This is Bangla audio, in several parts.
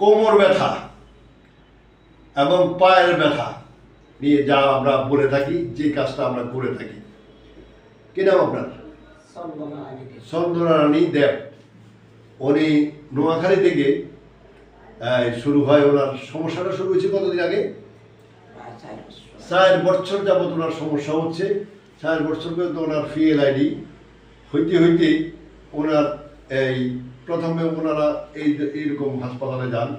কোমর ব্যথা এবং পায়ের ব্যথা নিয়ে যা আমরা বলে থাকি, যে কাজটা আমরা করে থাকি। কি নাম আপনার? চন্দ্রারানী দেব। উনি নোয়াখালী থেকে শুরু হয় ওনার সমস্যাটা শুরু হয়েছে কতদিন আগে? চার বছর যাবত ওনার সমস্যা হচ্ছে। চার বছর পর্যন্ত ওনার ফিএল আইডি। হইতে হইতে ওনার এই প্রথমে ওনারা এই এইরকম হাসপাতালে যান।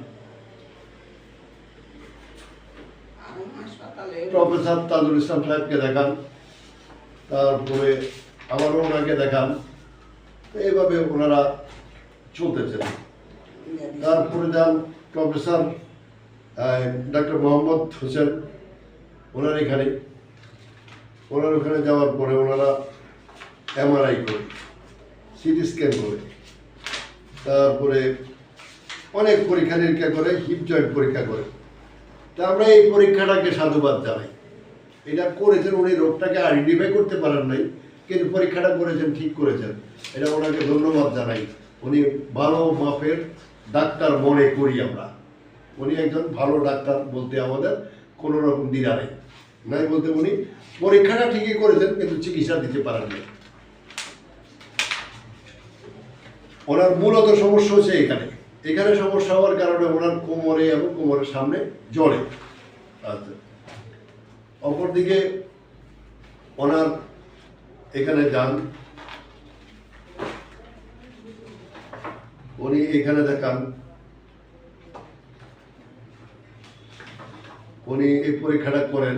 প্রফেসর তাজুল ইসলাম সাহেবকে দেখান। তারপরে আবারও ওনাকে দেখান। এইভাবে ওনারা চলতেছেন। তারপরে যান প্রফেসর ডক্টর মোহাম্মদ হোসেন। ওনার এখানে। ওনার ওখানে যাওয়ার পরে ওনারা এমআরআই করে সিটি স্ক্যান করে। তারপরে অনেক পরীক্ষা নিরীক্ষা করে, হিপ জয়েন্ট পরীক্ষা করে। তা আমরা এই পরীক্ষাটাকে সাধুবাদ জানাই। এটা করেছেন উনি, রোগটাকে আইডেন্টিফাই করতে পারেন নাই, কিন্তু পরীক্ষাটা করেছেন, ঠিক করেছেন। এটা ওনাকে ধন্যবাদ জানাই। উনি ভালো মাপের ডাক্তার মনে করি আমরা। উনি একজন ভালো ডাক্তার বলতে আমাদের কোনো রকম দ্বিধা নেই। নাই বলতে উনি পরীক্ষাটা ঠিকই করেছেন, কিন্তু চিকিৎসা দিতে পারেন নাই। ওনার মূলত সমস্যা হচ্ছে এখানে। এখানে সমস্যা হওয়ার কারণে ওনার কোমরে এবং কোমরের সামনে জড়ে আচ্ছা। অপরদিকে ওনার এখানে যান উনি এখানে দেখান। উনি এই পরীক্ষাটা করেন।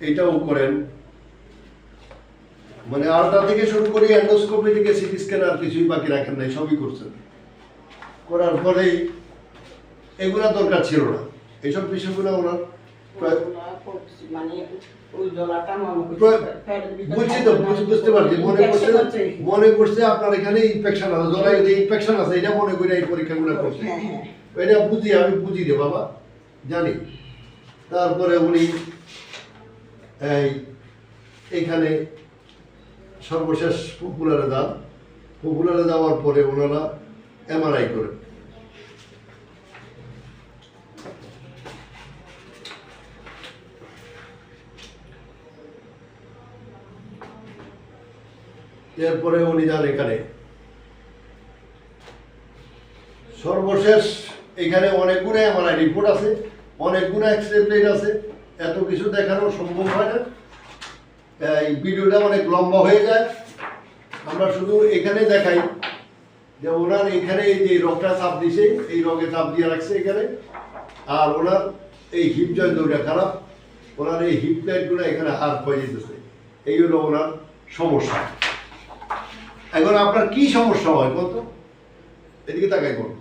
এটাও করেন। মানে আলট্রা থেকে শুরু করে এন্ডোস্কোপি থেকে সিটি স্ক্যান আর কিছুই বাকি রাখেন নাই সবই করছেন। করার পরেই এগুলা দরকার ছিল না। এইসব বিষয়গুলো ওনার মানে ওই জলাটা মনে প্রায়- করছে বুঝছি তো বুঝতে পারছি। মনে করছে মনে করছে আপনার এখানে ইনফেকশন আছে জলাই যে ইনফেকশন আছে এটা মনে করে এই পরীক্ষাগুলো করছে। হ্যাঁ হ্যাঁ। এটা বুঝি আমি বুঝি রে বাবা জানি। তারপরে উনি এই, এখানে সর্বশেষ পপুলারে যান। পপুলারে যাওয়ার পরে ওনারা এমআরআই করে এরপরে উনি যান এখানে। সর্বশেষ এখানে অনেকগুলো এমআরআই রিপোর্ট আছে, অনেকগুলো এক্স রে প্লেট আছে এত কিছু দেখানো সম্ভব হয় না। এই ভিডিওটা অনেক লম্বা হয়ে যায়। আমরা শুধু এখানে দেখাই যে ওনার এখানে এই যে রগটা চাপ দিছে, এই রগে চাপ দিয়ে রাখছে এখানে। আর ওনার এই হিপ জয়েন্ট দুটা খারাপ। ওনার এই হিপ প্লেটগুলো এখানে হার হয়ে যেতেছে এই হলো ওনার সমস্যা। এখন আপনার কি সমস্যা হয় কত এদিকে তাকাই করুন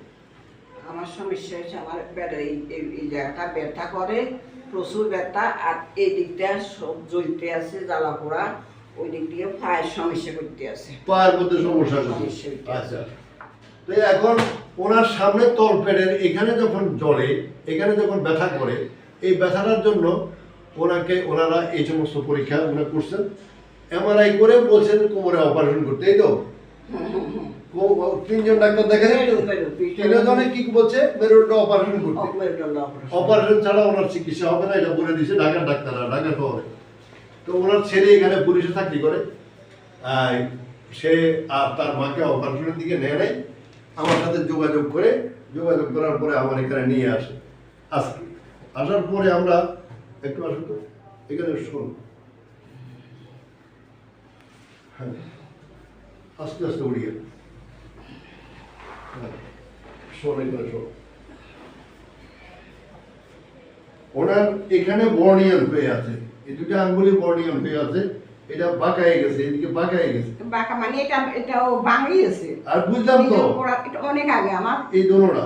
আমার সমস্যা হচ্ছে আমার এই জায়গাটা ব্যথা করে। প্রচুর ব্যথা আর এই দিকটা সব জ্বলতে আছে জ্বালা পোড়া ওই দিক দিয়ে পায়ের সমস্যা করতে আছে। পায়ের মধ্যে সমস্যা। আচ্ছা। তো এখন ওনার সামনে তলপেটের এখানে যখন জ্বলে এখানে যখন ব্যথা করে এই ব্যথাটার জন্য ওনাকে ওনারা এই সমস্ত পরীক্ষা ওনারা করছেন। এমআরআই করে বলছেন কোমরে অপারেশন করতে এই তো? কো- তিনজন ডাক্তার তিনজনে। কি বলছে? মেরুদণ্ড অপারেশন করতে। অপারেশন ছাড়া ওনার চিকিৎসা হবে না এটা বলে দিছে ঢাকার ডাক্তাররা ঢাকা শহরে। তো ওনার ছেলে এখানে পুলিশে চাকরি করে। সে আর তার মাকে অপারেশনের দিকে নেয় নাই। আমার সাথে যোগাযোগ করে যোগাযোগ করার পরে আমার এখানে নিয়ে আসে। আজকে। আসার পরে আমরা একটু আসুন তো এখানে শোন। হ্যাঁ। আস্তে আস্তে উড়িয়ে হ্যাঁ শোন এখানে শোন ওনার এখানে হয়ে আছে। এই দুটো আঙ্গুলি হয়ে আছে। এটা বাঁকায় গেছে এদিকে বাঁকায় গেছে। বাঁকা মানে এটা এটাও বাঙিয়েছে আর বুঝলাম তো। এটা অনেক আগে আমার। এই দোনোটা।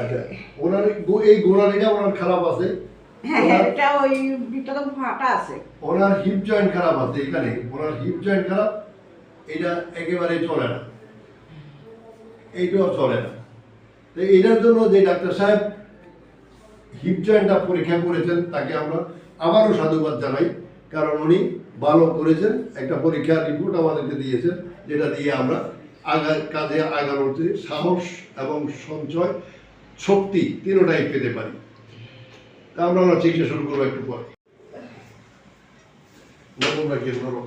আচ্ছা ওনার এই গোড়ালিটা ওনার খারাপ আছে। হ্যাঁ হ্যাঁ এটা ওই ভিতরে ফাটা আছে। ওনার হিপ জয়েন্ট খারাপ আছে এখানে। ওনার হিপ জয়েন্ট খারাপ। এটা একেবারে চলে না। এইটাও চলে না। তো এটার জন্য যে ডাক্তার সাহেব হিপ জয়েন্টটা পরীক্ষা করেছেন, তাকে আমরা আবারও সাধুবাদ জানাই। কারণ উনি ভালো করেছেন, একটা পরীক্ষার রিপোর্ট আমাদেরকে দিয়েছেন, যেটা দিয়ে আমরা আগা, কাজে আগানোতে সাহস এবং সঞ্চয় শক্তি তিনোটাই পেতে পারি। তা আমরা চিকিৎসা শুরু করব একটু পরে। নরম রাখিয়ে নরম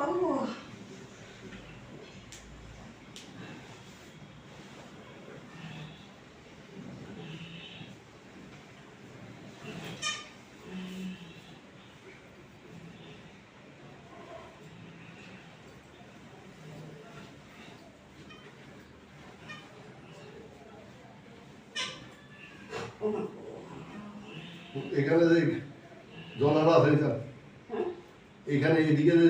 ও এখানে যে জলাটা আছে স্যার হ্যাঁ? এখানে এদিকে যে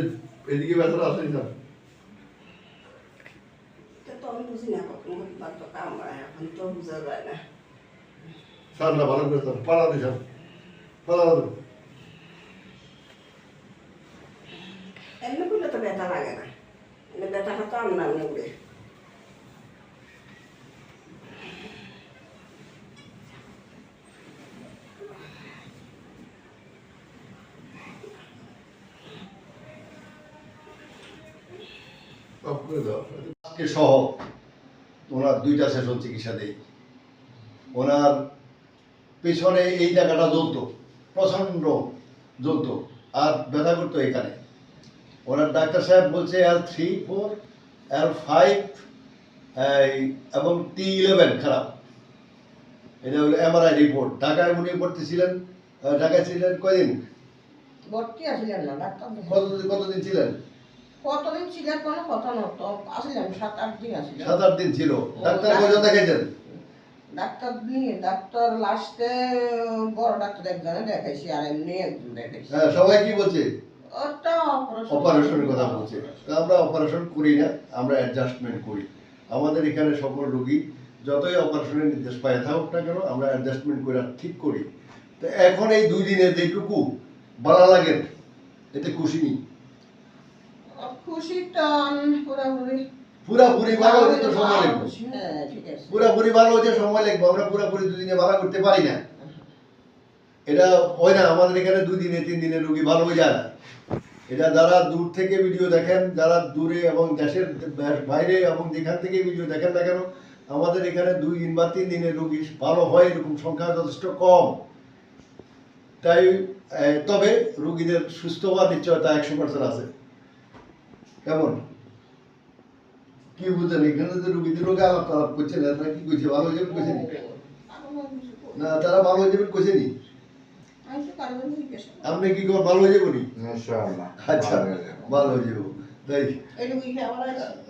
এদিকে ব্যথাটা বুঝি না স্যার না। ভালো করে স্যার পাড়া দিই স্যার পাড়া দিন এমনি করলে তো ব্যথা লাগে না এমনি ব্যথাটা তো আমরা নেবে অফ করে দাও। আজকে সহ ওনার দুইটা সেশন চিকিৎসা দেই। ওনার পেছনে এই জায়গাটা জ্বলতো প্রচণ্ড জ্বলতো আর ব্যথা করতো এখানে। ওনার ডাক্তার সাহেব বলছে L three four L five এবং টি ইলেভেন খারাপ। এটা হলো এমআরআই রিপোর্ট ঢাকায় উনি ভর্তি ছিলেন ঢাকায় ছিলেন কয়দিন? কতদিন কতদিন ছিলেন? কতদিন ছিলেন কোনো কথা নতো আসলেন সাত আট দিন আসলেন সাত আট দিন ছিল। ডাক্তার কয়জন দেখাইছেন ডাক্তার নিয়ে ডাক্তার লাস্টে বড় ডাক্তার একজনে দেখাইছি আর এমনি একজন দেখাইছি। হ্যাঁ সবাই কি বলছে? অপারেশনের কথা বলছে। আমরা অপারেশন করি না আমরা অ্যাডজাস্টমেন্ট করি। আমাদের এখানে সকল রোগী যতই অপারেশনের নির্দেশ পায় থাকুক না কেন আমরা অ্যাডজাস্টমেন্ট করে ঠিক করি। তো এখন এই দুই দিনে যেটুকু ভালো লাগে এতে খুশি নি খুশি টান পুরাপুরি। পুরাপুরি ভালো হতে তো সময় লাগবে। হ্যাঁ ঠিক আছে। পুরাপুরি ভালো হতে সময় লাগবে আমরা পুরাপুরি দুদিনে ভালো করতে পারি না। এটা হয় না আমাদের এখানে দুই দিনে তিন দিনে রুগী ভালো হয়ে যায় না। এটা যারা দূর থেকে ভিডিও দেখেন যারা দূরে এবং দেশের বাইরে এবং যেখান থেকে ভিডিও দেখেন না কেন আমাদের এখানে দুই দিন বা তিন দিনের রুগী ভালো হয় এরকম সংখ্যা যথেষ্ট কম। তাই তবে রুগীদের সুস্থ হওয়ার নিশ্চয়তা একশো পার্সেন্ট আছে। কেমন? কি বুঝলেন এখানে যে রুগীদের রোগে আলাপ আলাপ করছেন এরা কি কইছে ভালো হয়ে যাবে কইছে নি? না তারা ভালো যাবে কইছে নি তো আপনি কি কর ভালো হয়ে যাব নি ইনশাআল্লাহ আচ্ছা ভালো হয়ে যাবে। তাই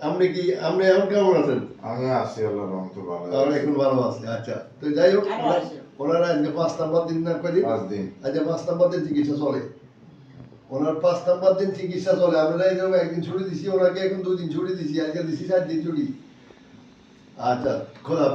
আপনি কি আপনি এখন কেমন আছেন? আমি আছি আল্লাহ রহমতে ভালো আমরা এখন ভালো আছি আচ্ছা। তো যাই হোক ওনারা আজকে পাঁচ নাম্বার দিন না কদিন পাঁচ দিন। আচ্ছা পাঁচ নাম্বার দিন চিকিৎসা চলে। ওনার পাঁচ নাম্বার দিন চিকিৎসা চলে আমরা এরকম একদিন ছুটি দিছি, ওনাকে এখন দুদিন ছুটি দিছি, আজকে দিছি চার দিন ছুটি আচ্ছা খোদা।